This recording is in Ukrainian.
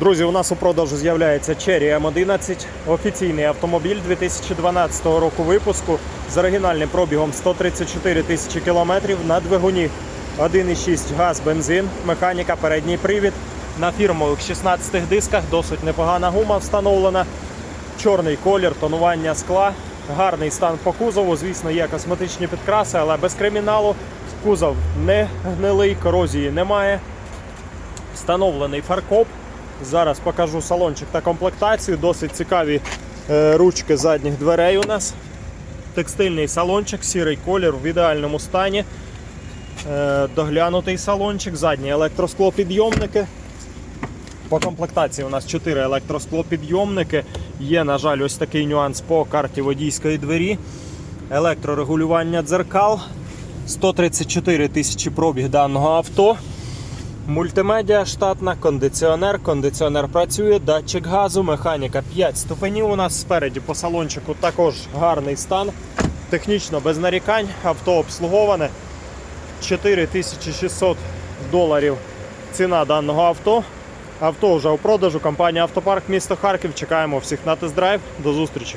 Друзі, у нас у продажу з'являється Cherry M11, офіційний автомобіль 2012 року випуску з оригінальним пробігом 134 тисячі кілометрів на двигуні 1,6 газ, бензин, механіка, передній привід. На фірмових 16 дисках досить непогана гума встановлена. Чорний колір, тонування скла, гарний стан по кузову. Звісно, є косметичні підкраси, але без криміналу. Кузов не гнилий, корозії немає. Встановлений фаркоп. Зараз покажу салончик та комплектацію. Досить цікаві е, ручки задніх дверей у нас. Текстильний салончик, сірий колір в ідеальному стані. Е, доглянутий салончик, задні електросклопідйомники. По комплектації у нас 4 електросклопідйомники. Є, на жаль, ось такий нюанс по карті водійської двері. Електрорегулювання дзеркал. 134 тисячі пробіг даного авто. Мультимедіа штатна, кондиціонер. Кондиціонер працює, датчик газу, механіка 5 ступенів. У нас спереді по салончику також гарний стан. Технічно без нарікань. Авто обслуговане. 4600 доларів ціна даного авто. Авто вже у продажу. Компанія Автопарк місто Харків. Чекаємо всіх на тест-драйв. До зустрічі.